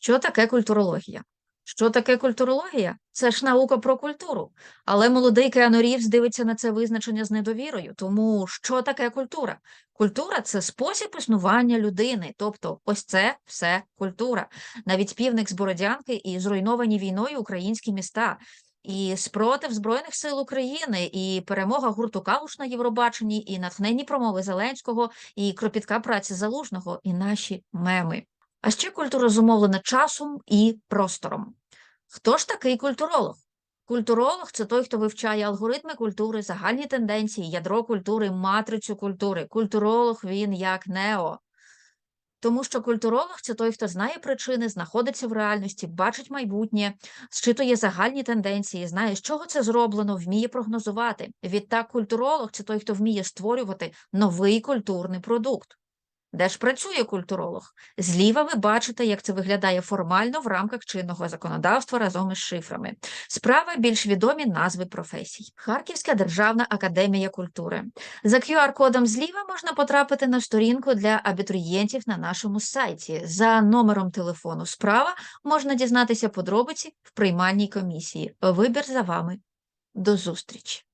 Що таке культурологія? Що таке культурологія? Це ж наука про культуру. Але молодий Кіану Рівз дивиться на це визначення з недовірою. Тому що таке культура? Культура це спосіб існування людини. Тобто, ось це все культура. Навіть півник з Бородянки і зруйновані війною українські міста. І спротив Збройних сил України, і перемога гурту Калуш на Євробаченні, і натхненні промови Зеленського, і кропітка праці Залужного, і наші меми. А ще культура зумовлена часом і простором. Хто ж такий культуролог? Культуролог це той, хто вивчає алгоритми культури, загальні тенденції, ядро культури, матрицю культури. Культуролог він як нео. Тому що культуролог це той, хто знає причини, знаходиться в реальності, бачить майбутнє, зчитує загальні тенденції, знає, з чого це зроблено, вміє прогнозувати. Відтак, культуролог це той, хто вміє створювати новий культурний продукт. Де ж працює культуролог? Зліва ви бачите, як це виглядає формально в рамках чинного законодавства разом із шифрами. Справа більш відомі назви професій. Харківська державна академія культури. За QR-кодом зліва можна потрапити на сторінку для абітурієнтів на нашому сайті. За номером телефону справа можна дізнатися подробиці в приймальній комісії. Вибір за вами. До зустрічі!